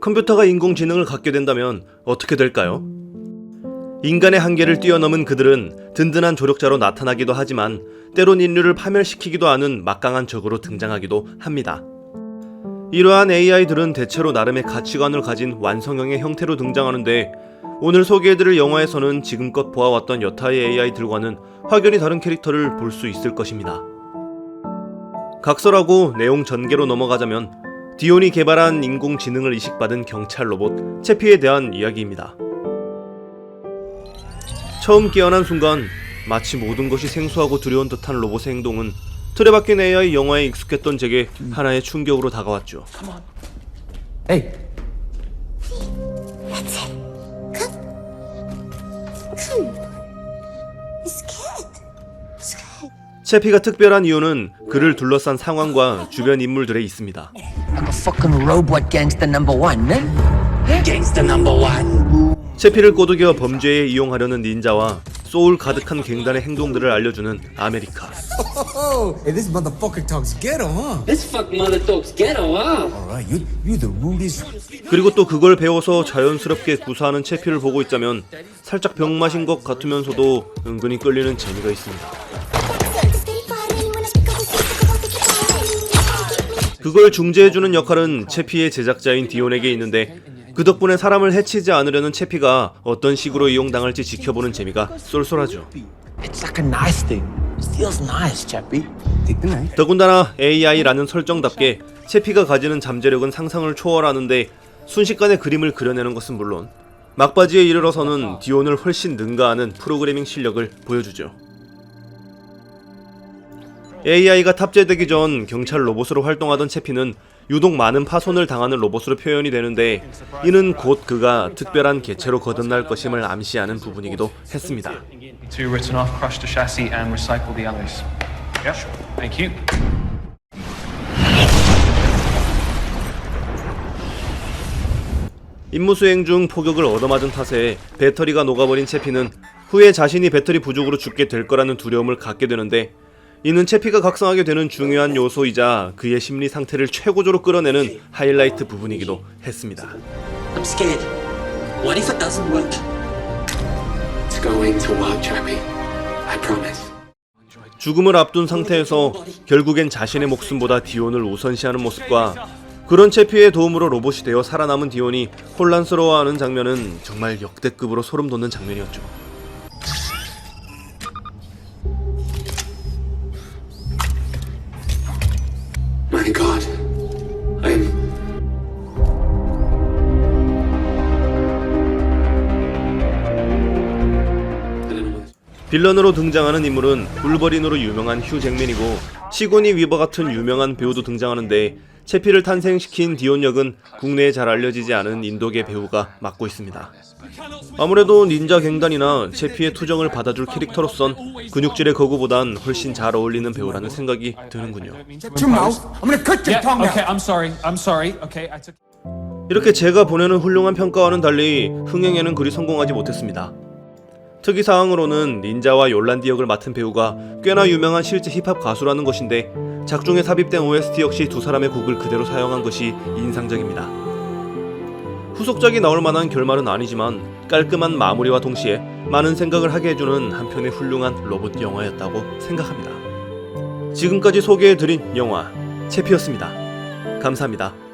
컴퓨터가 인공지능을 갖게 된다면 어떻게 될까요? 인간의 한계를 뛰어넘은 그들은 든든한 조력자로 나타나기도 하지만 때론 인류를 파멸시키기도 하는 막강한 적으로 등장하기도 합니다. 이러한 AI들은 대체로 나름의 가치관을 가진 완성형의 형태로 등장하는데 오늘 소개해드릴 영화에서는 지금껏 보아왔던 여타의 AI들과는 확연히 다른 캐릭터를 볼 수 있을 것입니다. 각설하고 내용 전개로 넘어가자면 디온이 개발한 인공지능을 이식받은 경찰 로봇 채피에 대한 이야기입니다. 처음 깨어난 순간 마치 모든 것이 생소하고 두려운 듯한 로봇의 행동은 틀에 박힌 AI 영화에 익숙했던 제게 하나의 충격으로 다가왔죠. Scared. 채피가 특별한 이유는 그를 둘러싼 상황과 주변 인물들에 있습니다. I'm a fucking robot gangster number one, man. Gangster number one. 채피를 꼬드겨 범죄에 이용하려는 닌자와 소울 가득한 갱단의 행동들을 알려주는 아메리카. Oh, hey, this motherfucker talks ghetto, huh? This fuck mother talks ghetto, huh? Alright, you you the rudest. 그리고 또 그걸 배워서 자연스럽게 구사하는 채피를 보고 있자면 살짝 병 마신 것 같으면서도 은근히 끌리는 재미가 있습니다. 그걸 중재해주는 역할은 채피의 제작자인 디온에게 있는데 그 덕분에 사람을 해치지 않으려는 채피가 어떤 식으로 이용당할지 지켜보는 재미가 쏠쏠하죠. 더군다나 AI라는 설정답게 채피가 가지는 잠재력은 상상을 초월하는데 순식간에 그림을 그려내는 것은 물론 막바지에 이르러서는 디온을 훨씬 능가하는 프로그래밍 실력을 보여주죠. AI가 탑재되기 전 경찰 로봇으로 활동하던 채피는 유독 많은 파손을 당하는 로봇으로 표현이 되는데 이는 곧 그가 특별한 개체로 거듭날 것임을 암시하는 부분이기도 했습니다. 임무 수행 중 포격을 얻어맞은 탓에 배터리가 녹아버린 채피는 후에 자신이 배터리 부족으로 죽게 될 거라는 두려움을 갖게 되는데 이는 채피가 각성하게 되는 중요한 요소이자 그의 심리 상태를 최고조로 끌어내는 하이라이트 부분이기도 했습니다. I'm scared. What if it doesn't work? It's going to work, Chappie. I promise. 죽음을 앞둔 상태에서 결국엔 자신의 목숨보다 디온을 우선시하는 모습과 그런 채피의 도움으로 로봇이 되어 살아남은 디온이 혼란스러워하는 장면은 정말 역대급으로 소름 돋는 장면이었죠. My God. I what. 빌런으로 등장하는 인물은 울버린으로 유명한 휴 잭맨이고 시고니 위버 같은 유명한 배우도 등장하는데 채피를 탄생시킨 디온 역은 국내에 잘 알려지지 않은 인도계 배우가 맡고 있습니다. 아무래도 닌자 갱단이나 채피의 투정을 받아줄 캐릭터로선 근육질의 거구보단 훨씬 잘 어울리는 배우라는 생각이 드는군요. 이렇게 제가 보내는 훌륭한 평가와는 달리 흥행에는 그리 성공하지 못했습니다. 특이 사항으로는 닌자와 욜란디 역을 맡은 배우가 꽤나 유명한 실제 힙합 가수라는 것인데 작중에 삽입된 OST 역시 두 사람의 곡을 그대로 사용한 것이 인상적입니다. 후속작이 나올 만한 결말은 아니지만 깔끔한 마무리와 동시에 많은 생각을 하게 해주는 한편의 훌륭한 로봇 영화였다고 생각합니다. 지금까지 소개해드린 영화 채피였습니다. 감사합니다.